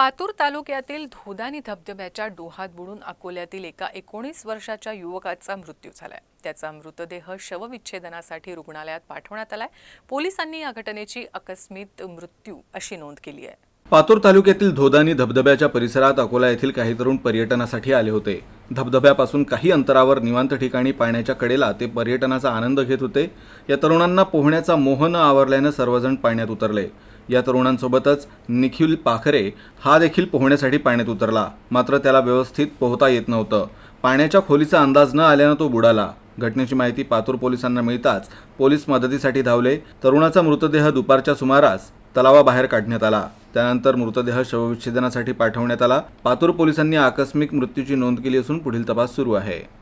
पातूर तालुक्यातील धोदानी धबधब्याच्या डोहात बुडून अकोल्यातील एका एकोणीस वर्षाच्या युवकाचा मृत्यू झालाय. त्याचा मृतदेह शवविच्छेदनासाठी रुग्णालयात पाठवण्यात आलाय. पोलिसांनी या घटनेची अकस्मित मृत्यू अशी नोंद केली आहे. पातूर तालुक्यातील धोदानी धबधब्याच्या परिसरात अकोला येथील काही तरुण पर्यटनासाठी आले होते. धबधब्यापासून काही अंतरावर निवांत ठिकाणी पाण्याच्या कडेला ते पर्यटनाचा आनंद घेत होते. या तरुणांना पोहण्याचा मोह न आवरल्यानं सर्वजण पाण्यात उतरले. या तरुणांसोबतच निखिल पाखरे हा देखील पोहण्यासाठी पाण्यात उतरला. मात्र त्याला व्यवस्थित पोहता येत नव्हतं. पाण्याच्या खोलीचा अंदाज न आल्यानं तो बुडाला. घटनेची माहिती पातूर पोलिसांना मिळताच पोलीस मदतीसाठी धावले. तरुणाचा मृतदेह दुपारच्या सुमारास तलावाबाहेर काढण्यात आला. त्यानंतर मृतदेह शवविच्छेदनासाठी पाठवण्यात आला. पातूर पोलिसांनी आकस्मिक मृत्यूची नोंद केली असून पुढील तपास सुरू आहे.